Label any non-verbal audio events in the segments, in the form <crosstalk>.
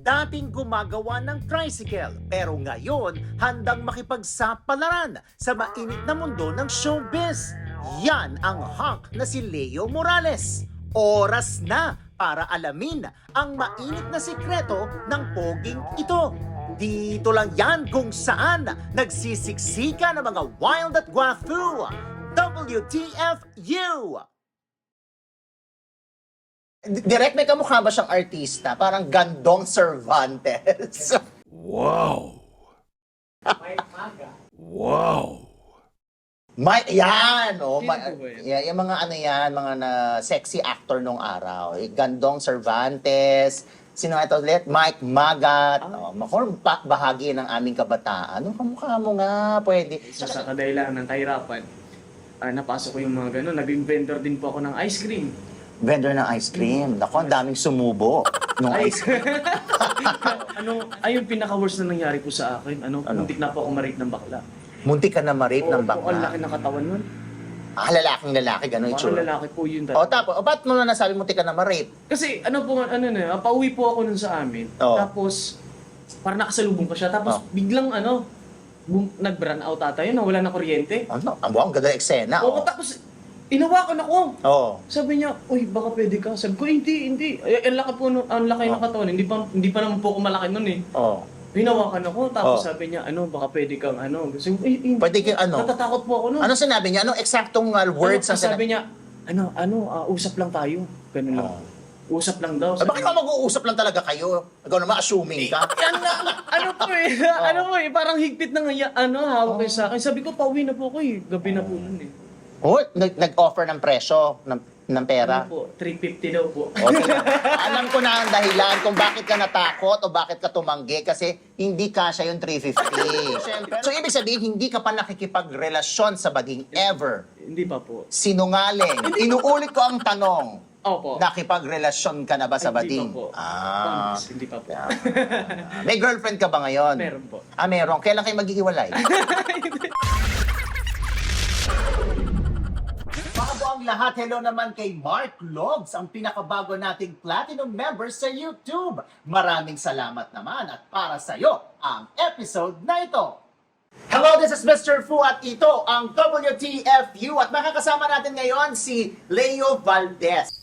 dating gumagawa ng tricycle pero ngayon handang makipagsapalaran sa mainit na mundo ng showbiz. Yan ang hunk na si Leo Morales. Oras na para alamin ang mainit na sikreto ng poging ito. Dito lang yan kung saan nagsisiksika ng mga wild at guafu. WTFU! Direct, may kamukha ba siyang artista? Parang Gandong Cervantes. <laughs> Wow. Wow. May, yan, oh. Ma- yeah, yung mga ano yan, mga na sexy actor nung araw. Gandong Cervantes, sino ito ulit? Mike Magat. Ah. Oh, makor pa- bahagi ng aming kabataan. Ano kamukha mo nga, pwede. Isa sa kadahilan ng kahirapan, ah, napasok ko yung mga gano'n. Naging vendor din po ako ng ice cream. Vendor ng ice cream. Naku, ang daming sumubo nung Ay, ice cream. <laughs> ano, ay yung pinaka-worst na nangyari po sa akin. Ano, Ano? muntik na po ako marate ng bakla. Muntik ka na ma-rape ng Oo, Ang laki bakla. ng katawan nun. Ah, lalaking lalaki, gano'n yung Parang itsura. lalaki po yun. O talaga. tapos, o ba't mo na nasabi muntik ka na ma-rape? Kasi ano po, ano na, pauwi po ako nun sa amin. Oo. Tapos, parang nakasalubong ko siya. Tapos, Oh. biglang ano, bum- nag-burn out ata yun, nawala na kuryente. Ano? Ang buwang ganda eksena. Oo, Oh. tapos, inawakan ako. Oo. Sabi niya, uy, baka pwede ka. Sabi ko, hindi, hindi. Ay, ang laki po, nun- ang laki ng katawan. Hindi pa, hindi pa naman po ako malaki nun eh. Oo. Hinawakan ako, tapos Oh. sabi niya, ano, baka pwede kang ano. Sabi ko, eh, hindi. Pwede kang ano? Natatakot po ako nun. Ano sinabi niya? Anong eksaktong uh, words ano, ang sinabi? sabi niya, ano, ano, ah, usap lang tayo. Ganun lang. Oh. Usap lang daw. Ah, bakit ka mag-uusap lang talaga kayo? Ikaw naman assuming ka. Yan na, ano po eh, <laughs> ano po eh, parang higpit ng ano, hawak kayo sa akin. Sabi ko, pauwi na po ako eh. Gabi na po nun eh. Oh, nag- nag-offer ng presyo ng, ng pera. Ano po, 350 daw po. Okay. Alam ko na ang dahilan kung bakit ka natakot o bakit ka tumanggi kasi hindi kasha yung 350. so ibig sabihin, hindi ka pa nakikipagrelasyon sa bading ever. hindi pa po. Sinungaling. <laughs> Inuulit ko ang tanong. Opo. Nakipagrelasyon ka na ba sa Hindi bading? pa po. Ah. Promise, hindi pa po. May girlfriend ka ba ngayon? Meron po. Ah, meron. Kailan kayo maghihiwalay? <laughs> lahat, hello naman kay Mark Logs, ang pinakabago nating platinum member sa YouTube. Maraming salamat naman at para sa iyo ang episode na ito. Hello, this is Mr. Fu at ito ang WTFU at makakasama natin ngayon si Leo Valdez.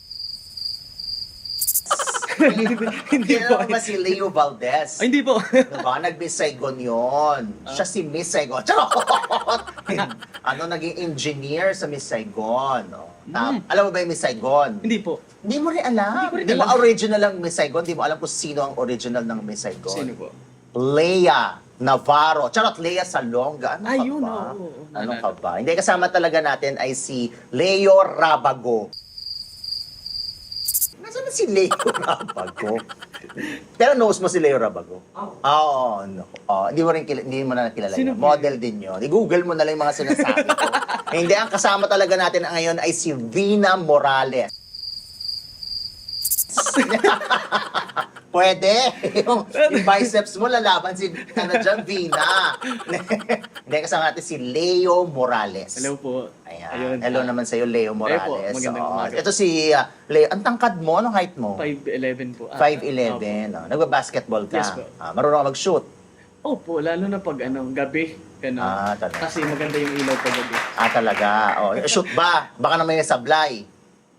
<laughs> Hindi po. ba si Leo Valdez? Ay, hindi po. Diba? Nag-Miss Saigon yun. Siya si Miss Saigon. Charot! <laughs> ano, naging engineer sa Miss Saigon. Oh. Tap- Alam mo ba yung Miss Saigon? hindi po. Hindi mo rin alam. Hindi ko rin Hindi mo alam. original ang Miss Saigon. Hindi mo alam kung sino ang original ng Miss Saigon. Sino po? Leia Navarro. Charot, Leia Salonga. Ano Ayun, ka ba? oo, oo. Ano ka ba? Hindi, kasama talaga natin ay si Leo Rabago. Nasaan na si Leo <laughs> Rabago? Pero knows mo si Leo Rabago? Oo. Oo, no. Oh, hindi mo rin kila- hindi mo na kilala. Sino yun. Model din 'yon. I-google mo na lang yung mga sinasabi ko. Eh, <laughs> hindi ang kasama talaga natin ngayon ay si Vina Morales. <laughs> Pwede. <laughs> yung, yung biceps mo lalaban si ano dyan, Vina. <laughs> Hindi kasama natin si Leo Morales. Hello po. Ayan. Ayun. Hello naman sa iyo, Leo Morales. Ayun po, magandang Oo. umaga. Ito si uh, Leo. Ang tangkad mo, anong height mo? 5'11 po. Ah, 5'11. Oh. Nagba-basketball ka. Yes po. Ah, marunong ka mag-shoot. Opo, lalo na pag ano, gabi. Ganun. Ah, talaga. Kasi maganda yung ilaw pag gabi. Ah, talaga. Oh, shoot ba? Baka naman may sablay.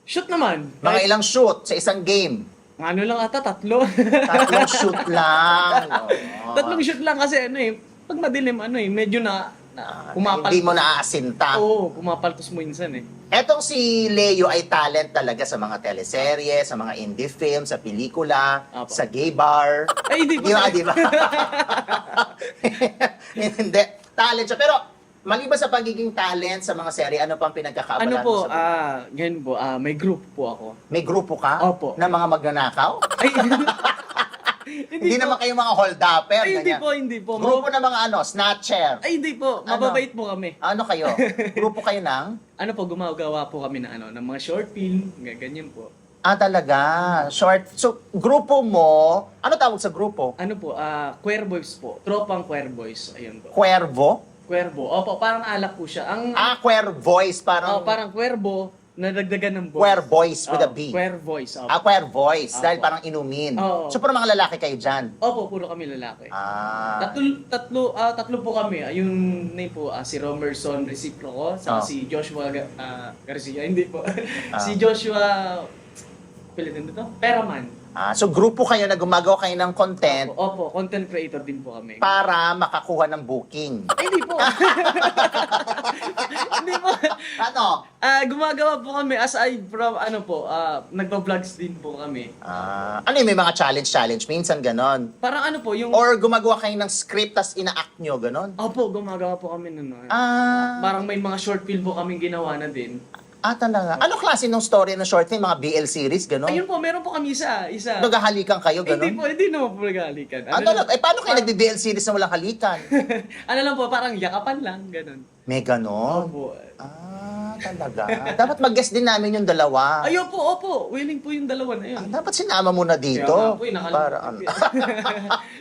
Shoot naman. Mga Kahit- ilang shoot sa isang game? Ano lang ata, tatlo. Tatlong shoot lang. <laughs> Oo. Tatlong shoot lang kasi ano eh, pag madilim ano eh, medyo na, na Ah, pumapal. Hindi mo naaasinta. Oo, pumapaltos mo minsan eh. Etong si Leo ay talent talaga sa mga teleserye, sa mga indie film, sa pelikula, Apo. sa gay bar. Ay, hindi. Di ba, di ba? <laughs> <laughs> Hindi. Talent siya. Pero, maliban sa pagiging talent sa mga serye, ano pang pinagkakaabalan Ano mo po, sa ah, ganyan po, ah, may group po ako. May grupo ka? Opo. Na mga magnanakaw? <laughs> Ay, Hindi, <laughs> po. naman kayo mga hold-upper. Ay, hindi ganyan. po, hindi po. Grupo Mab- na mga ano, snatcher. Ay, hindi po. Ano? Mababait po kami. Ano kayo? <laughs> Grupo kayo ng? Ano po, gumagawa po kami ng ano, ng mga short film, g- ganyan po. Ah, talaga. Short. So, grupo mo, ano tawag sa grupo? Ano po, ah, Queer Boys po. Tropang Queer Boys. Ayun po. Cuervo? Cuervo. Opo, parang alak po siya. Ang Ah, queer voice. Parang, oh, parang Cuervo, nadagdagan ng voice. Queer voice with a Oh, B. Queer voice. Opo. Ah, queer voice. Dahil parang inumin. Oo. So, puro mga lalaki kayo dyan. Opo, puro kami lalaki. Ah. Tatlo, tatlo, ah, tatlo po kami. Ah, Yung name po, ah, si Romerson Reciproco, Oh. saka si Joshua uh, Garcia. Hindi po. <laughs> Ah. si Joshua, pilitin dito? Peraman. Ah, so, grupo kayo na gumagawa kayo ng content Opo, content creator din po kami. para makakuha ng booking. Ay, hindi po. <laughs> hindi po. Ano? Ah, gumagawa po kami aside from ano po, ah, nagba-vlogs din po kami. Ah, ano yung may mga challenge-challenge? Minsan ganon. Parang ano po, yung... Or gumagawa kayo ng script tas ina-act nyo, ganon? Opo, gumagawa po kami nun. ah. Ah, Parang may mga short film po kaming ginawa na din. Ah talaga. Ano klase ng story ng short film? Mga BL series, ganon? Ayun po, meron po kami isa. isa. Nagahalikan kayo, Hindi ganon? po, hindi naman po nagalikan. Ano lang, eh paano kayo nagbi-BL series na walang halikan? <laughs> ano lang po, parang yakapan lang, ganun. May ganon? Opo. Ah, talaga. Dapat mag-guest din namin yung dalawa. Ay, opo, opo. Willing po yung dalawa na yun. Ah, dapat sinama mo na dito. Kaya nga po, eh, nakalimutan para ko ano.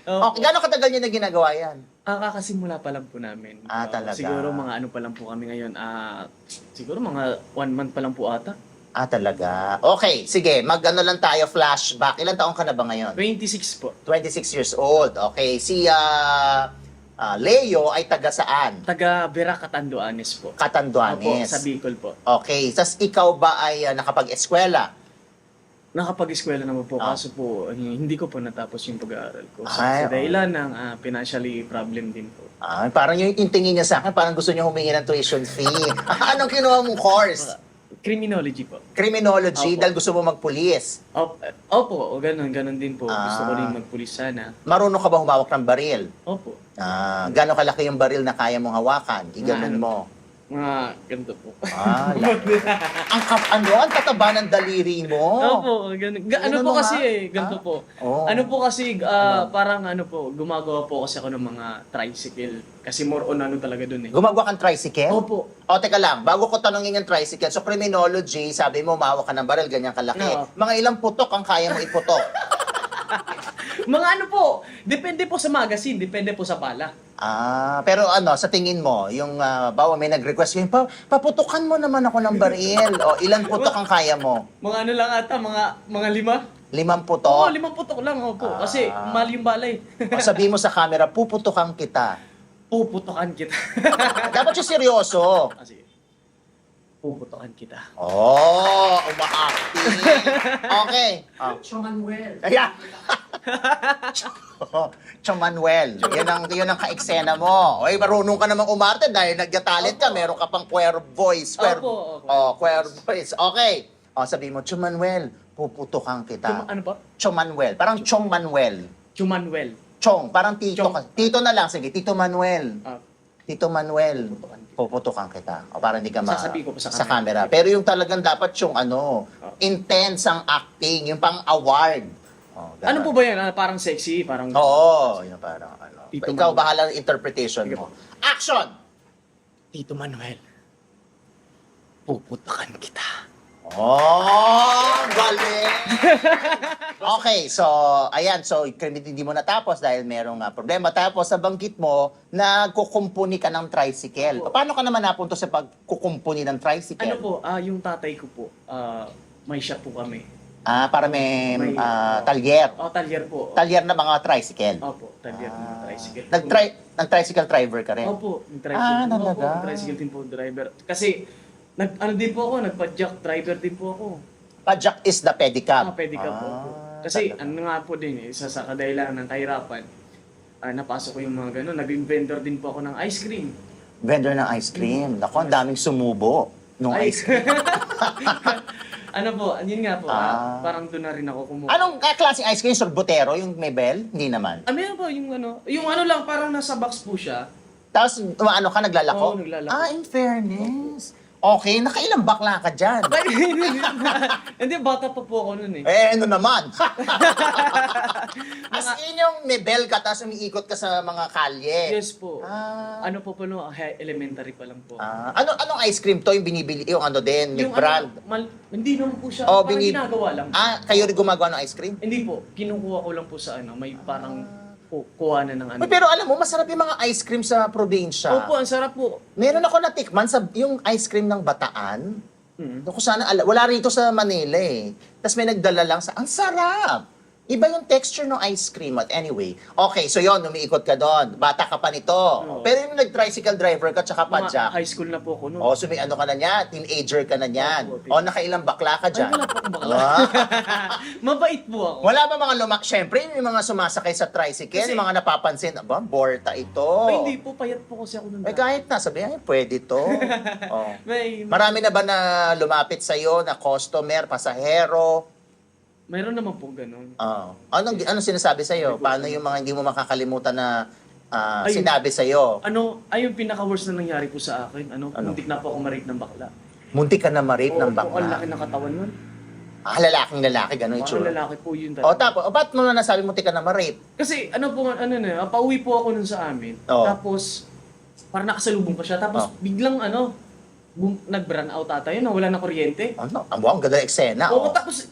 <laughs> <laughs> okay, gano'ng katagal niyo na ginagawa yan? Ah, kakasimula pa lang po namin. Ah, Oo, talaga? siguro mga ano pa lang po kami ngayon. Ah, siguro mga one month pa lang po ata. Ah, talaga. Okay, sige, mag-ano lang tayo, flashback. Ilan taong ka na ba ngayon? 26 po. 26 years old. Okay, si ah, ah, Leo ay taga saan? Taga Vera Catanduanes po. Opo, Catanduanes. sa Bicol po. Okay, tas ikaw ba ay ah, nakapag-eskwela? Nakapag-eskwela naman po, Ah. kaso po, hindi ko po natapos yung pag-aaral ko. Sa, Ay, sa dahilan ng ah, financially problem din po. Ah, parang yung yung tingin niya sa akin, parang gusto niya humingi ng tuition fee. <laughs> Ah, Anong kinuha mong course? Criminology po. Criminology, Opo. dahil gusto mo magpulis. Opo, opo o ganun, ganun din po. Gusto ko Ah. rin magpulis sana. Marunong ka ba humawak ng baril? Opo. Ah, gano'ng kalaki yung baril na kaya mong hawakan? Iganon Ano? mo. Mga ganito po. Ah, la- <laughs> ang kap ano, ang tataba ng daliri mo. Opo, ganun. Ga- ano Ganun po mo kasi nga? eh, ganito Ah? po. Oh. Ano po kasi, ah, parang ano po, gumagawa po kasi ako ng mga tricycle. Kasi more on ano talaga dun eh. Gumagawa kang tricycle? Opo. O, teka lang, bago ko tanongin yung tricycle, so criminology, sabi mo, umawak ka ng baril, ganyan kalaki. Oo. Mga ilang putok ang kaya mo iputok? <laughs> Mga ano po, depende po sa magazine, depende po sa bala. Ah, pero ano, sa tingin mo, yung uh, bawa may nag-request yun, pa, paputukan mo naman ako ng baril. o, ilang putok ang kaya mo? Mga ano lang ata, mga mga lima. Limang Oo, putok? limang putok lang, opo. Ah. Kasi mahal yung balay. o, sabihin mo sa camera, puputukan kita. Puputokan kita. Dapat yung seryoso. Kasi, puputokan kita. Oh, umaacting. Okay. Oh. Manuel. Ayan. Chong Manuel. Yun ang, yun ang ka-eksena mo. Oy, marunong ka namang umarte dahil nagja-talent ka. Meron ka pang queer voice. Queer, Opo, opo. Oh, queer voice. Okay. O, sabi mo, Chong Manuel, puputukan Chum, kita. ano ba? Chong Manuel. Parang Chong Manuel. Chumanuel. Chong, parang tito Chong. ka. Tito na lang. Sige, Tito Manuel. Ah, Tito Manuel. puputokan kita. Puputukan kita. O, para hindi ka ma... Sasabihin ko pa sa camera. Pero yung talagang dapat yung ano, Ah. intense ang acting, yung pang award. Oh, ganun. Ano po ba yan? Ah, parang sexy? Parang... Oo, yun parang ano. Tito Ikaw Manuel. bahala ng interpretation Sige mo. Action! Tito Manuel. Puputokan kita. Oh, galing! <laughs> okay, so, ayan, so, hindi mo natapos dahil merong ah, problema. Tapos, sa banggit mo, nagkukumpuni ka ng tricycle. Opo. Paano ka naman napunto sa pagkukumpuni ng tricycle? Ano po, ah, yung tatay ko po, ah, may shop po kami. Ah, para may, May- ah, talyer. Oh, talyer po. Talyer na mga tricycle. Opo, talyer ng Ah, tricycle. Nag-tri- nag-tricycle driver ka rin? Opo, yung tricycle. Ah, Opo, talaga? tricycle din po, driver. Kasi, nag, ano din po ako, nagpa-jack driver din po ako. Pajak is the pedicab. Ah, pwede ka po. Ah, Kasi, talaga. ano nga po din, eh, isa sa kadahilan ng kahirapan, ah, napasok ko yung mga gano'n. Nag-inventor din po ako ng ice cream. Vendor ng ice cream. Naku, ang daming sumubo nung Ay. ice cream. <laughs> ano po, yun nga po, Ah. ah, parang doon na rin ako kumuha. Anong klaseng ice cream? Sorbotero? Yung may bell? Hindi naman. Ah, meron po yung ano, yung ano lang, parang nasa box po siya. Tapos, ano ka, naglalako? Oo, naglalako. Ah, in fairness. Okay, nakailang bakla ka dyan? <laughs> Hindi, bata pa po ako noon eh. Eh, ano naman? <laughs> As in yung bell ka, tapos umiikot ka sa mga kalye. Yes po. Ah, Ano po po, no, he- elementary pa lang po. ah, ano anong ice cream to? Yung binibili, yung ano din, may yung brand. ano, mal, hindi naman po siya, Oh, parang binib- ginagawa lang. Ah, kayo rin gumagawa ng ice cream? Hindi po, kinukuha ko lang po sa ano, may parang ku- kuha na ng ano. Uy, pero alam mo, masarap yung mga ice cream sa probinsya. Opo, ang sarap po. Meron ako natikman sa yung ice cream ng Bataan. Mm. Kung sana, ala- wala rito sa Manila eh. Tapos may nagdala lang sa, ang sarap! Iba yung texture ng ice cream at anyway. Okay, so yon umiikot ka doon. Bata ka pa nito. Oo. Pero yung nag-tricycle driver ka tsaka Mga padjak. high school na po ako noon. O, sumi ano ka na niyan, teenager ka na niyan. Opo, O, nakailang bakla ka Ay, dyan. wala po akong bakla. Ah. <laughs> Mabait po ako. Wala ba mga lumak? Siyempre, yung mga sumasakay sa tricycle, Kasi- yung mga napapansin, aba, borta ito. Ay, hindi po, payat po kasi ako noon. Eh, kahit na, sabi, ay, pwede to. <laughs> oh. May, Marami na ba na lumapit sa'yo na customer, pasahero? Mayroon naman po ganun. Oh. Anong, anong sinasabi sa'yo? Paano yung mga hindi mo makakalimutan na ah, Ayun. sinabi sa'yo? Ano, ay yung pinaka-worst na nangyari po sa akin. Ano, Ano? muntik na po ako ma-rape ng bakla. Muntik ka na ma-rape ng Oo, Ang laki bakla. ng katawan nun. Ah, lalaking lalaki, gano'n yung Parang tsura. lalaki po yun O, talaga. tapos, o, ba't mo na nasabi muntik ka na ma-rape? Kasi ano po, ano na, ah, pauwi po ako nun sa amin. Oo. Tapos, parang nakasalubong pa siya. Tapos, Oh. biglang ano, bum, nag-burn out ata yun, nawala ng kuryente. Ano? Ang buwang ganda eksena. Oo, Oh. tapos,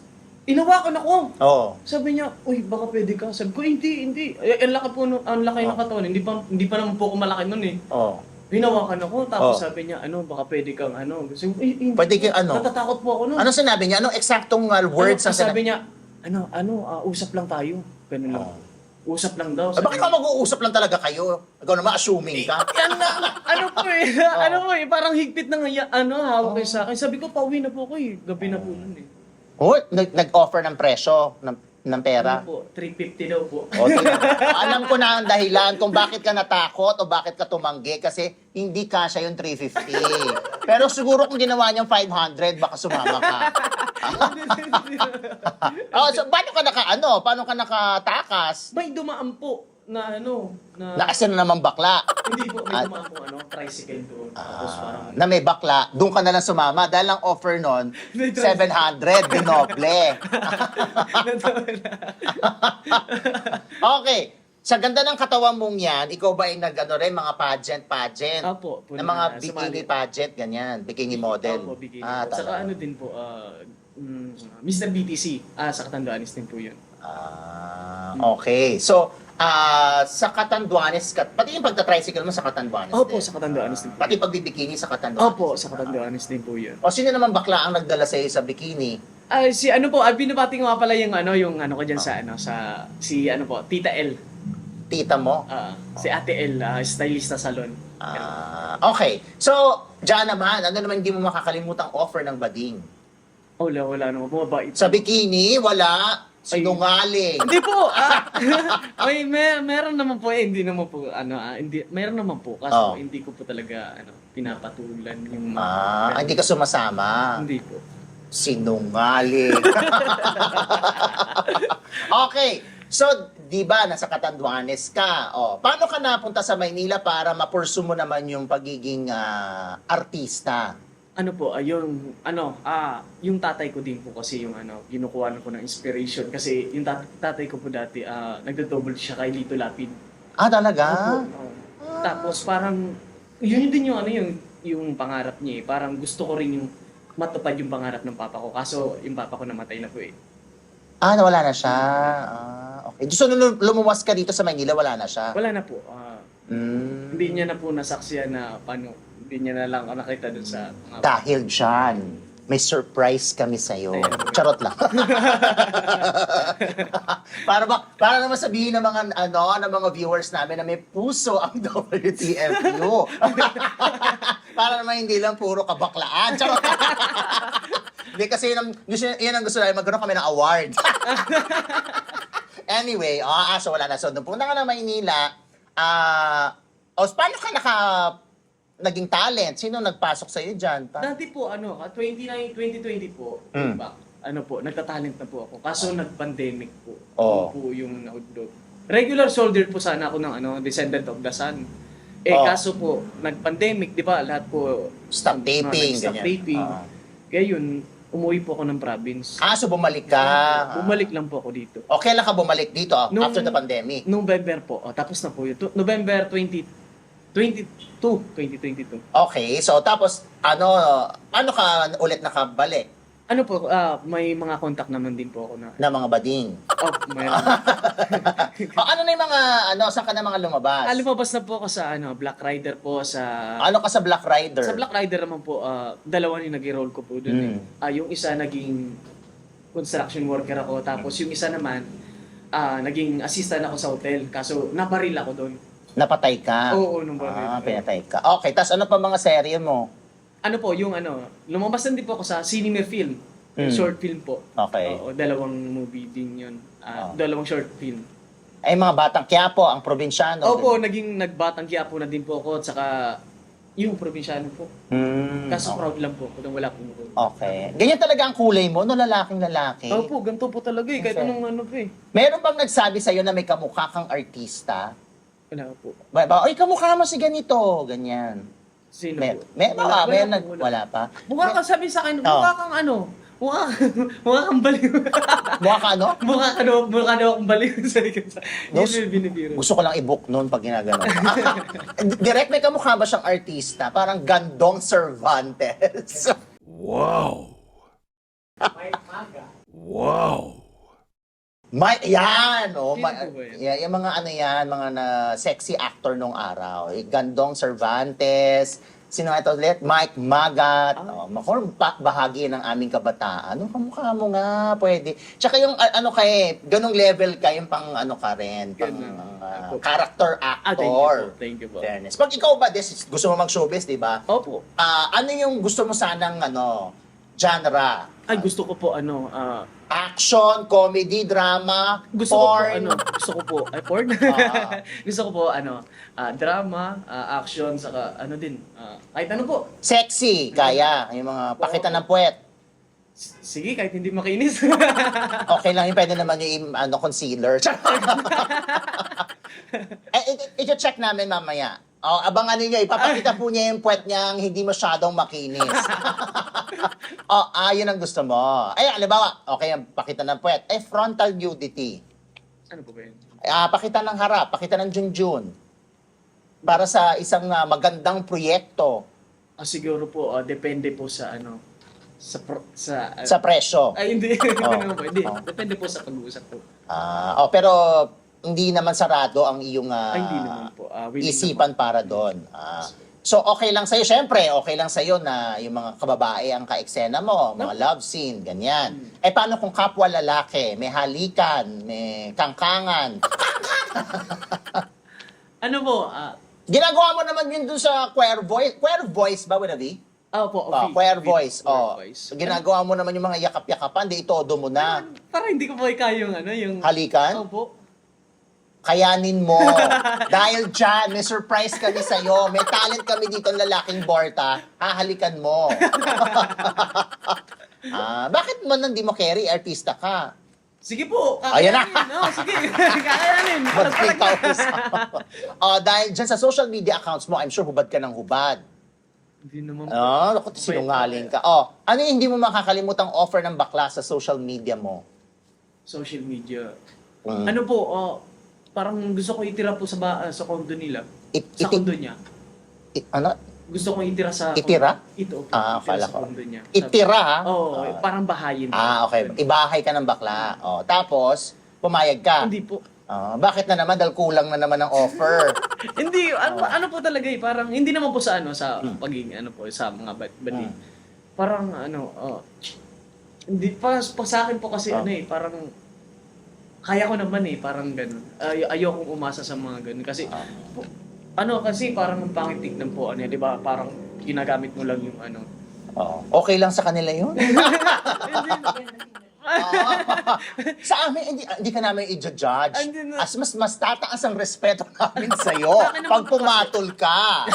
inawakan ako. Oh. Sabi niya, uy, baka pwede ka. Sabi ko, hindi, hindi. Ay, ang laki po, nun- ang laki ng katawan. Hindi pa, hindi pa naman po ako malaki nun eh. Oh. Hinawakan ako, tapos Oh. sabi niya, ano, baka pwede kang ano. Sabi ko, "Eh, hindi. Pwede kang ano? Natatakot po ako nun. Anong sinabi niya? Anong eksaktong uh, words ano, ang sabi niya, ano, ano, ah, usap lang tayo. Ganun lang. Oh. Usap lang daw. Eh, bakit Sabi ka mag-uusap lang talaga kayo? Ikaw naman, assuming ka. <laughs> Yan na, ano po eh, <laughs> ano po eh, parang higpit ng ano, hawak kayo sa akin. Sabi ko, pauwi na po ako eh, gabi na po nun eh. Oh, nag- nag-offer ng presyo ng, ng pera. Ano po, 350 daw po. O, tingnan. Alam ko na ang dahilan kung bakit ka natakot o bakit ka tumanggi kasi hindi kasya yung 350. Pero siguro kung ginawa niyang 500, baka sumama ka. <laughs> <laughs> oh, so paano ka naka ano? Paano ka nakatakas? May dumaan po na ano, na, Naasin na naman bakla. hindi po, may Ah. dumaan po ano, tricycle doon. Tapos parang, Ah, na may bakla, doon ka na lang sumama dahil ang offer nun, <laughs> May 700, binoble. <laughs> okay. Sa ganda ng katawan mong yan, ikaw ba ay nag-ano rin, mga pageant, pageant? Apo, po na na- mga sumali. bikini pageant, ganyan, bikini model. Opo, bikini. Ah, Saka talaga. ano din po, ah, mm, Mr. BTC, ah, sa Katandaanis din po yun. Ah, okay. So, ah, sa Catanduanes, ka, pati yung pagta-tricycle mo sa Catanduanes Opo, din? sa Katandaanis din po. Pati pagbibikini sa Catanduanes? Opo, sa Katandaanis din po yun. O sino naman bakla ang nagdala sa'yo sa bikini? Ah, si ano po, ah, binabati ko nga pala yung ano, yung ano ko diyan sa ano sa si ano po, Tita L. Tita mo? Ah, si Ate L, ah, stylista salon. Ah, okay. So, dyan naman, ano naman hindi mo makakalimutang offer ng bading? Wala, wala naman. Bumabait. Sa bikini, wala. Sinungaling. Hindi po. Ah, <laughs> may, may meron naman po eh, hindi naman po ano, ah, hindi meron naman po kasi Oh. hindi ko po talaga ano, pinapatulan yung mga Ah, hindi ka sumasama. Hindi po. Sinungaling. <laughs> okay. So, di ba, nasa Catanduanes ka. O, paano ka napunta sa Maynila para mapursu mo naman yung pagiging ah, artista? Ano po, ayun, ano, ah, yung tatay ko din po kasi yung ano, kinukuha ko ng inspiration kasi yung tat- tatay ko po dati, ah, nagdo-double siya kay Lito Lapid. Ah, talaga? Opo. Tapos parang, yun din yung ano, yung, yung pangarap niya eh. Parang gusto ko rin yung matupad yung pangarap ng papa ko. Kaso yung papa ko namatay na po eh. Ah, nawala na siya. Ah, okay. So, nung lumuwas ka dito sa Maynila, wala na siya? Wala na po. ah, Mm. hindi niya na po nasaksiyan na paano, hindi niya na lang nakita dun sa mga Dahil dyan, may surprise kami sa'yo. Charot lang. <laughs> para ba, para naman sabihin ng mga ano, ng mga viewers namin na may puso ang <laughs> WTFU. <laughs> para naman hindi lang puro kabaklaan. Charot. Hindi kasi yun ang gusto, yun ang gusto namin magkaroon kami ng award. anyway, ah, ah, so wala na. So, nung pumunta ka ng Maynila, ah, o, paano ka naka, naging talent? Sino nagpasok sa'yo dyan? Pa- Dati po, ano, ah, 29, 2020 po, Mm. back, ano po, nagtatalent na po ako. Kaso nag-pandemic po. Oo. Yun po yung naudlot. Regular soldier po sana ako ng ano, Descendant of the Sun. Eh, Oo. kaso po, nag-pandemic, di ba, lahat po... Stop taping, Stop ganyan. taping. Ah. Kaya yun, umuwi po ako ng province. Ah, so bumalik ka. Bumalik lang po ako dito. O, kailan ka bumalik dito? Nung- after the pandemic? November po. Oh, tapos na po yun. Tu- November 20, 22, 2022. Okay, so tapos, ano, ano ka ulit nakabalik? Ano po, ah, may mga contact naman din po ako na, Na mga bading. oh, mayroon. O, <laughs> ano na yung mga, ano, saan ka na mga lumabas? ah, lumabas na po ako sa ano, Black Rider po sa... Ano ka sa Black Rider? Sa Black Rider naman po, ah, dalawa yung naging role ko po doon. Mm. Eh. Ah, yung isa naging construction worker ako, tapos yung isa naman, ah, naging assistant ako sa hotel. Kaso nabaril ako doon. Napatay ka? Oo, nung baril. Ah, pinatay ka. Okay, tas ano pa mga serye mo? Ano po, yung ano, lumabas din din po ako sa cinema film. Mm. Short film po. Okay. Oo, dalawang movie din yun. Ah, Oh. Dalawang short film. Ay, mga batang Quiapo, ang probinsyano. Opo, naging nagbatang Quiapo na din po ako at saka yung probinsyano po. Hmm, Kaso okay. proud lang po ako nang wala po ako. okay. Ganyan talaga ang kulay mo, no lalaking lalaki. Opo, ganito po talaga eh. Kahit Okay. anong ano po eh. Meron bang nagsabi sa'yo na may kamukha kang artista? Wala po. Ba, ba, Ay, kamukha mo si ganito, ganyan. Sino May, po? may, Wala- wala, may, wala nag, po, wala pa. Mukha ka, sabi sa akin, mukha kang ano, mukha, <laughs> mukha kang baliw. <laughs> Mukha ka ano? mukha ka daw, mukha daw akong baliw. <laughs> Sa, yun yung binibiro. Gusto ko lang i-book noon pag ginagano. Direct, may kamukha ba siyang artista? Parang Gandong Cervantes. Wow. Wow. May, yan, oh, ma- yeah, yung mga ano yan, mga na sexy actor nung araw. Gandong Cervantes, sino ito ulit? Mike Magat. Ah. Oh, pa- bahagi ng aming kabataan. Ano kamukha mo nga, pwede. Tsaka yung a- ano ka eh, ganong level ka, yung pang ano ka rin, pang Ganun. ah, Ako. character Ah, thank you po. actor. Thank you po. Fairness. Pag ikaw ba, this, gusto mo mag-showbiz, di ba? Opo. Ah, ano yung gusto mo sanang ano, genre? Ay, gusto ko po ano, ah, Action, comedy, drama, gusto porn. ko po ano, gusto ko po, ay porn? Ah. <laughs> gusto ko po ano, ah, drama, ah, action, saka ano din, ah, kahit ano po. Sexy, kaya. Yung mga pakita ng puwet. S- Sige, kahit hindi makinis. <laughs> Okay lang yung pwede naman yung ano, concealer. <laughs> eh, i- i-check namin mamaya. Oh, abangan ninyo, ipapakita po niya yung puwet niyang hindi masyadong makinis. <laughs> oh, ah, yun ang gusto mo. Ay, halimbawa, okay, ang pakita ng puwet. Eh, frontal nudity. ano po ba yun? Ah, pakita ng harap, pakita ng junjun. Para sa isang ah, magandang proyekto Ah, siguro po, ah, depende po sa ano, sa, pro- sa, ah, sa presyo. ay, hindi, <laughs> Oh. ano po, hindi, Oh. depende po sa pag-uusap po. Ah, oh, pero hindi naman sarado ang iyong ah, Ay, hindi naman po. Ah, willing isipan para doon. Ah, so okay lang sa'yo, syempre, okay lang sa'yo na yung mga kababae ang ka-eksena mo, mga love scene, ganyan. Hmm. Eh paano kung kapwa lalaki, may halikan, may kangkangan? <laughs> Ano po, ah, Ginagawa mo naman yun dun sa queer voice. Queer voice ba, Winavi? ah, po, Oh, okay, queer okay, voice. queer Oh. voice. Ginagawa mo naman yung mga yakap-yakapan, di itodo mo na. Parang hindi ko po kaya yung ano, yung... Halikan? Opo. Kayanin mo. <laughs> Dahil dyan, may surprise kami sa'yo. May talent kami dito ng lalaking Borta. Hahalikan mo. <laughs> ah, bakit mo nang di mo carry? Artista ka. Sige po, Ayan na. kakayanin. No, sige, kakayanin. Magpita oh, dahil dyan sa social media accounts mo, I'm sure hubad ka ng hubad. Hindi naman po. Oh, naku, sinungaling ka. Oh, ano yung hindi mo makakalimutang offer ng bakla sa social media mo? Social media. Mm. Ano po, oh, parang gusto ko itira po sa ba, ah, sa condo nila. It, Sa condo niya. it- ano? Gusto ko itira sa... Itira? Ito. Ah, itira akala sa ko. condo niya. Itira, ha? Oo, Ah. parang bahayin. Ah, okay. Ibahay ka ng bakla. Oh, tapos, pumayag ka. Hindi po. Ah, bakit na naman? Dahil kulang na naman ang offer. <laughs> Hindi, ano, Oh. ano po talaga eh, parang hindi naman po sa ano, sa Hmm. pagiging ano po, sa mga bat bati. Mm. Parang ano, oh, hindi pa, pa sa akin po kasi Oh. ano eh, parang kaya ko naman eh, parang ganun. Ay, ayokong umasa sa mga ganun kasi Ah. po- ano kasi parang ang pangit tignan po ano, 'di ba? Parang ginagamit mo lang yung ano. Oo. Okay lang sa kanila yun? <laughs> Ah. sa amin, hindi, hindi ka namin i-judge. Na- As mas, mas tataas ang respeto <laughs> namin sa'yo pag pumatol ka.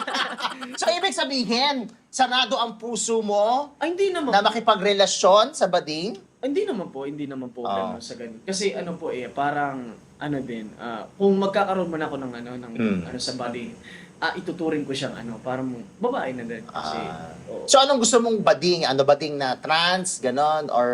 <laughs> so, ibig sabihin, sarado ang puso mo Ay, hindi naman. na makipagrelasyon sa bading? Hindi naman po, hindi naman po Oo. ganun sa ganun. Kasi ano po eh, parang ano din, ah, kung magkakaroon man ako ng ano ng Mm. ano sa body, ah ituturing ko siyang ano, parang babae na din kasi Ah. oo. So, anong gusto mong bading? Ano bading na trans, ganon? Or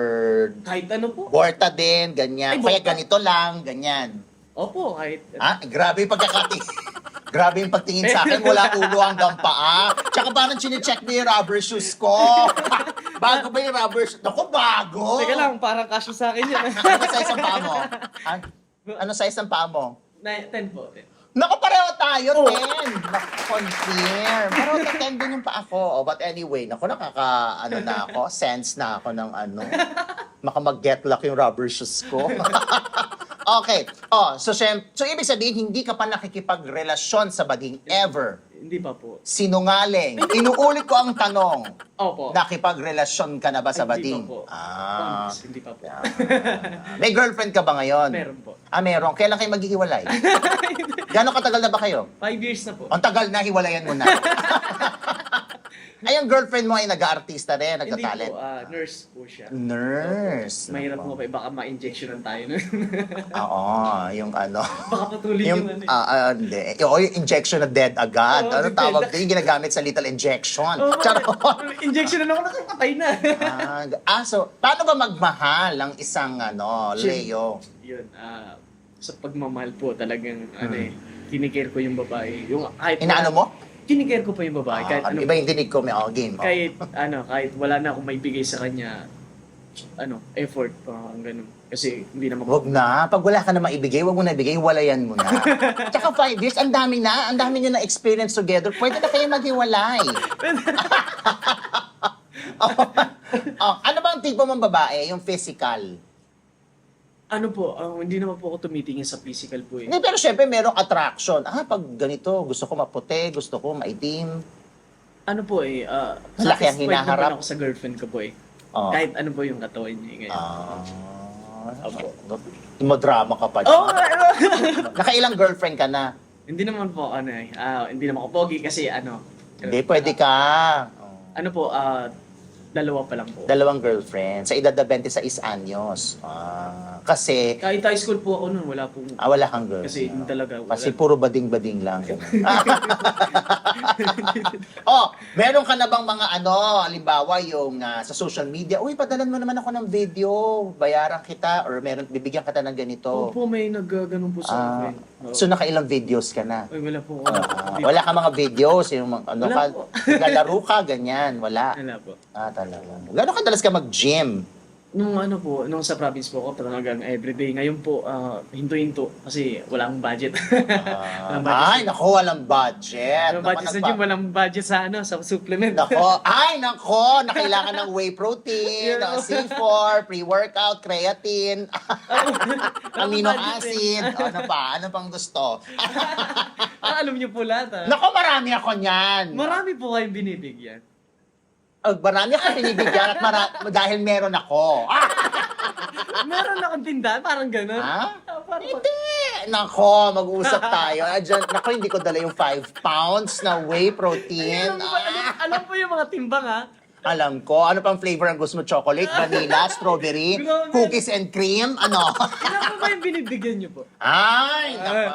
kahit ano po. borta din, ganyan? Ay, Kaya borta. ganito lang, ganyan. Opo, kahit Ah, grabe yung pagkakating. <laughs> grabe yung pagtingin sa akin. Wala ulo hanggang paa. Tsaka parang chinecheck niya yung rubber shoes ko. <laughs> bago ba yung rubber shoes? Naku, bago! Teka lang, parang kasyo sa akin yun. <laughs> Ano size ang paa mo? Ah, Ano size ang paa mo? Na, 10 po. 10. Naku, pareho tayo, Oh. 10. Naku, confirm. Pareho na 10 din yung paa ko. Oh, but anyway, naku, nakaka, ano na ako, sense na ako ng ano. Maka mag-get luck yung rubber shoes ko. <laughs> okay. Oh, so, syem- so ibig sabihin, hindi ka pa nakikipagrelasyon sa bading ever. Hindi pa po. Sinungaling. Inuulit ko ang tanong. Opo. Nakipagrelasyon ka na ba sa Ay, Hindi bading? pa po. Ah. Promise, hindi pa po. May girlfriend ka ba ngayon? Meron po. Ah, meron. Kailan kayo maghihiwalay? <laughs> Gano'ng katagal na ba kayo? Five years na po. Ang tagal na, hiwalayan mo na. <laughs> Ay, ang girlfriend mo ay nag-aartista rin, Hindi nagtatalent. po, ah, nurse po siya. Nurse. Mahirap mo pa, baka ma-injectionan tayo nun. <laughs> Oo, yung ano. baka patuloy yung, Yung, ano. eh. ah, ah, hindi. Oo, yung injection na dead agad. Oo, ano dead. tawag doon? Yung ginagamit sa little injection. Oh, Charot. <laughs> Injectionan ako, nakapatay na. ah, ah, so, paano ba magmahal ang isang, ano, Leo? Yun, ah, sa pagmamahal po talagang, ano eh, kinikare ko yung babae. Yung, kahit Hmm. Inaano mo? Kinikare ko po yung babae. kahit Ah, ano, iba yung dinig ko, may oh, game. Oh. kahit, ano, kahit wala na akong maibigay sa kanya, ano, effort, parang ganun. Kasi hindi naman Huwag na. Pag wala ka na maibigay, huwag mo na ibigay, walayan mo na. <laughs> Tsaka five years, ang dami na. Ang dami nyo na experience together. Pwede na kayo maghiwalay. <laughs> <laughs> oh, oh, ano ba ang tipo mong babae? Yung physical? Ano po, ah, hindi naman po ako tumitingin sa physical po eh. Hindi, pero syempre merong attraction. Ah, pag ganito, gusto ko maputi, gusto ko maitim. Ano po eh, uh, Laki ang hinaharap. ako sa girlfriend ko po eh. Oh. Kahit ano po yung katawan niya ngayon. Ah. Opo. Mo-drama ka pa. Oh, <laughs> Nakailang girlfriend ka na? hindi naman po ano eh, ah, hindi naman ako pogi kasi ano. Hindi, pwede ka. Ano po, ah, dalawa pa lang po. Dalawang girlfriend. Sa edad na 26 anyos. Ah, kasi, Kahit high school po ako noon, wala po. ah, wala kang girl. Kasi yun talaga. Wala. Kasi puro bading-bading lang. <laughs> <laughs> <laughs> oh, meron ka na bang mga ano, halimbawa yung ah, sa social media, uy, padalan mo naman ako ng video, bayaran kita, or meron, bibigyan kita ng ganito. Opo, may naggaganong po sa Ah, akin. Oo. so nakailang videos ka na? Ay, wala po. Ah, Hindi- wala ka mga videos, yung mga, ano Wala ka, naglalaro ka, ganyan, wala. Wala po. Ah, talaga. Gano'n kadalas ka mag-gym? Nung ano po, nung sa province po ako, talagang everyday. Ngayon po, ah, hinto-hinto kasi wala akong budget. Ah, <laughs> Walang budget. ay, naku, walang budget. Walang budget sa gym, walang budget sa ano, sa supplement. Nako, <laughs> ay nako, na kailangan ng whey protein, uh, C4, pre-workout, creatine, <laughs> amino acid, ano pa, ano pang gusto. ah, alam niyo po lahat ah. Nako, marami ako niyan. Marami po kayong binibigyan. Oh, marami ako binibigyan at mara- dahil meron ako. Ah, <laughs> Meron akong tindahan, parang gano'n. ha? Ah, parang, Hindi. Nako, mag-uusap tayo. Ah, dyan- nako, hindi ko dala yung 5 pounds na whey protein. alam, po, alam, Ah, alam po yung mga timbang ha. Alam ko. Ano pang flavor ang gusto mo? Chocolate, vanilla, strawberry, Grabe. cookies and cream? Ano? Ilan po ba yung binibigyan niyo po? Ay, nako.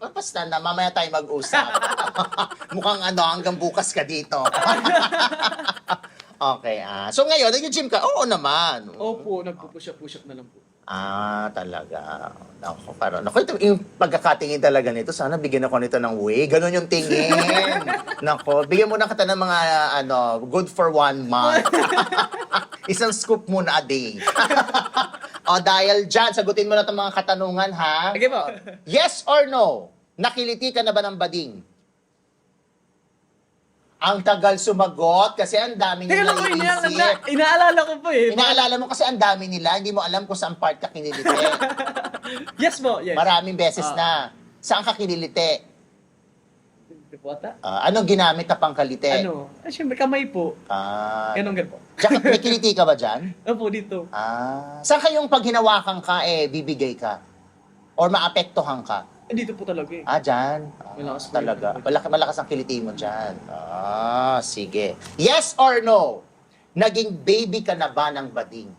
Eh, Basta na, mamaya tayo mag-usap. <laughs> Mukhang ano, hanggang bukas ka dito. <laughs> okay, ah. So ngayon, nag-gym ka? Oo naman. Opo, nagpo-push up, push up na lang po. Ah, talaga. Nako, parang, nako, ito, yung pagkakatingin talaga nito, sana bigyan ako nito ng way. Ganon yung tingin. <laughs> nako, bigyan mo na kita ng mga, ano, good for one month. <laughs> Isang scoop muna a day. <laughs> o, dahil dyan, sagutin mo na itong mga katanungan, ha? Okay po. Yes or no? Nakiliti ka na ba ng bading? Ang tagal sumagot kasi ang dami Teka nila lang po, inaalala, inaalala ko po eh. Inaalala mo kasi ang dami nila, hindi mo alam kung saan part ka kiniliti. <laughs> Yes po, yes. Maraming beses Ah. na. Saan ka po ata. Ah, anong ginamit na pangkalite? Ano? Ah, syempre, kamay po. Ah, Ganun, ganun po. Tsaka may <laughs> kiliti ka ba dyan? Opo, dito. Ah, saan kayong pag hinawakan ka, eh, bibigay ka? Or maapektuhan ka? Eh, dito po talaga eh. Ah, dyan. Ah, Malakas po talaga. yun. Malakas ang kiliti mo dyan. Ah, sige. Yes or no? Naging baby ka na ba ng bading?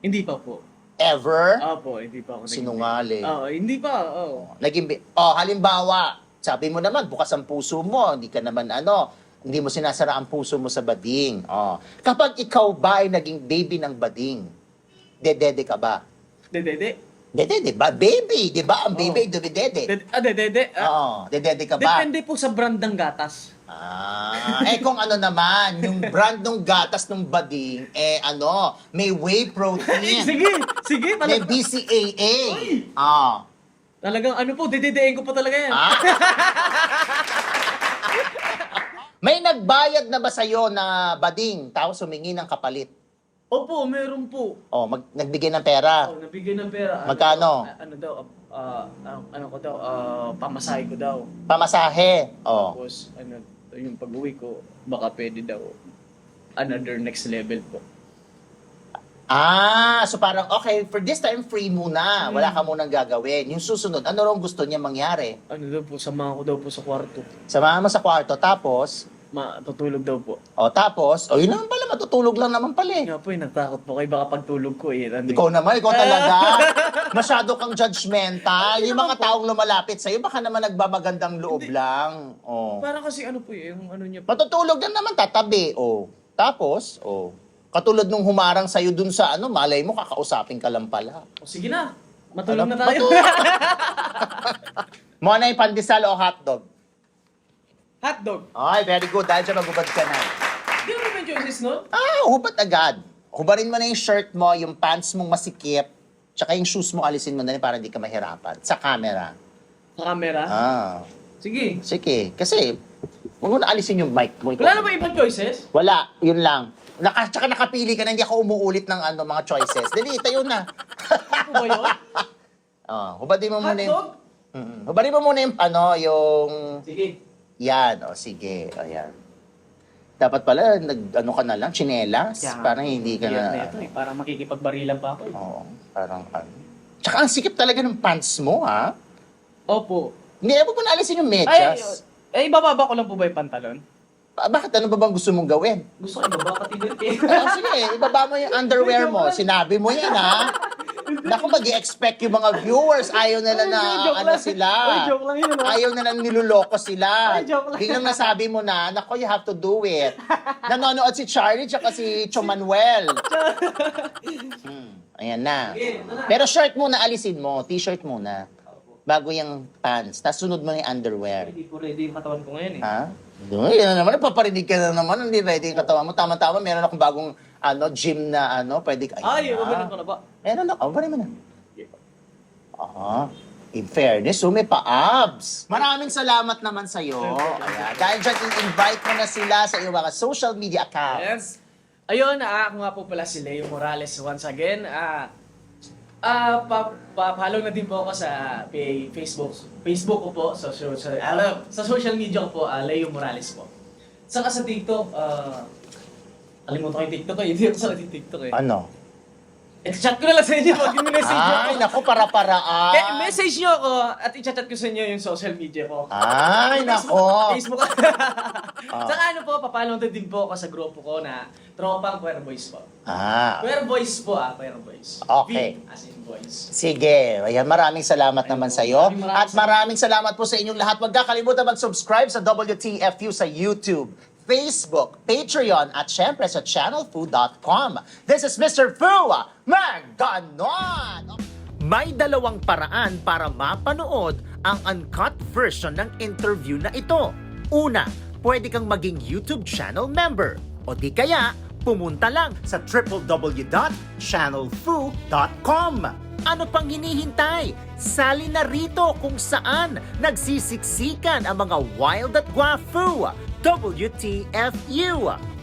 Hindi pa po. Ever? Opo, hindi pa ako naging- Sinungaling. Oo, hindi pa. Oo. Naging, bi- oh, halimbawa, sabi mo naman, bukas ang puso mo, hindi ka naman ano, hindi mo sinasara ang puso mo sa bading. Oh. Kapag ikaw ba ay naging baby ng bading, dedede ka ba? Dedede. Dedede ba? Baby, di ba? Ang baby, oh. dedede. Dede. Ah, dedede. Ah, Oo, dedede ka ba? Depende po sa brand ng gatas. Ah, eh kung ano naman, yung brand ng gatas ng bading, eh ano, may whey protein, <laughs> Sige, sige. may Talagang, BCAA. Ah. talagang ano po, dididiin ko po talaga yan. Ah. may nagbayad na ba sa'yo na bading, tapos humingi ng kapalit? Opo, meron po. Oh, mag, nagbigay ng pera. Oh, nabigay ng pera. Ano Magkano? daw, Ano, daw, ah, ano, ano ko daw, ah, pamasahe ko daw. Pamasahe. Oh. Tapos, ano, yung pag-uwi ko, baka pwede daw another next level po. Ah, so parang, okay, for this time, free muna. Wala ka munang gagawin. Yung susunod, ano raw gusto niya mangyari? Ano daw po, samahan ko daw po sa kwarto. Samahan mo sa kwarto, tapos, Matutulog daw po. o tapos, o yun naman pala, matutulog lang naman pala eh. Nga po, eh, natakot po kayo. Baka pagtulog ko eh. Ano, Ikaw naman, ikaw talaga. <laughs> Masyado kang judgmental. Yung mga taong lumalapit sa'yo, baka naman nagbabagandang loob lang. Oh. Parang kasi ano po eh, yung ano niya po. Matutulog lang naman, tatabi. Oh. Tapos, oh. Katulad nung humarang sa'yo dun sa ano, malay mo, kakausapin ka lang pala. O sige na, matulog Alam- na tayo. Muna <laughs> yung pandesal o hotdog? Hotdog. Ay, very good. Dahil dyan magubad ka na. Di mo naman choices nun? Ah, hubad agad. Hubarin mo na yung shirt mo, yung pants mong masikip, tsaka yung shoes mo alisin mo na rin para hindi ka mahirapan. Sa camera. Sa camera? Ah, Sige. sige. Kasi, huwag mo na alisin yung mic mo. Wala na ba ibang choices? Wala, yun lang. Naka, tsaka nakapili ka na, hindi ako umuulit ng ano, mga choices. Dali, tayo na. Ano ba yun? <laughs> Oh, hubadin mo muna yung... Hotdog? Mm, hubadin mo muna yung, ano, yung... Sige. Yan, o sige, o yan. Dapat pala, nag, ano ka na lang, chinelas. Nga, parang hindi ka na... na ito eh. Parang makikipagbarilan pa ako eh. Oo, parang ano. Tsaka ang sikip talaga ng pants mo, ha? Opo. Hindi, huwag mo na alisin yung Ay, medyas. eh, ibababa ko lang po ba yung pantalon? Ba- bakit ano ba bang gusto mong gawin? Gusto ko ibaba pati din eh. Ah, sige, ibaba mo yung underwear mo. Sinabi mo yan, ha? Naku, mag expect yung mga viewers. Ayaw nila na, Ay, joke ano lang. sila. Ay, joke lang yun, ah. Ayaw nila niluloko sila. Ay, joke lang. Biglang nasabi mo na, nako, you have to do it. Nanonood si Charlie tsaka si Chomanuel. Hmm, ayan na. Pero shirt muna, alisin mo. T-shirt muna. Bago yung pants. Tapos sunod mo yung underwear. Hindi po ready yung katawan ko ngayon eh. Ha? Doon, yan na naman. Paparinig ka na naman. Hindi ready yung katawan mo. Tama-tama. Meron akong bagong ano, gym na ano. Pwede ka. Ay, wala na. ko na ba? Meron ako. Bari mo na. Aha. In fairness, so may pa-abs. Maraming salamat naman sa'yo. Ayan. Dahil dyan, i-invite mo na sila sa iyong mga social media accounts. Yes. Ayun, ah, ako nga po pala si Leo Morales once again. Ah, ah, pa, pa, follow na din po ako sa pa- Facebook. Facebook ko po, sa, sa, alam, sa social media ko po, ah, Leo Morales po. Saka sa TikTok, ah, kalimutan ko yung TikTok ko, hindi ako sa TikTok eh. Ano? Eh, chat ko na lang sa inyo, pag message nyo Ay, ako. naku, para-paraan. Eh, message nyo ako at i-chat ko sa inyo yung social media ko. Ay, nako. <laughs> Facebook. <laughs> Ah. Saka ano po, papalo din po ako sa grupo ko na Tropang Queer Boys po. Ah, Queer Boys po ah, Queer Boys. Okay. V as in boys. Sige, ayan, maraming salamat naman sa iyo. Maraming maraming At maraming salamat po sa inyong lahat. Huwag kakalimutan mag-subscribe sa WTFU sa YouTube, Facebook, Patreon, at syempre sa channelfood.com. This is Mr. Fu, Maganon! May dalawang paraan para mapanood ang uncut version ng interview na ito. Una, pwede kang maging YouTube channel member. O di kaya, pumunta lang sa www.channelfu.com. Ano pang hinihintay? Sali na rito kung saan nagsisiksikan ang mga wild at guafu. WTFU.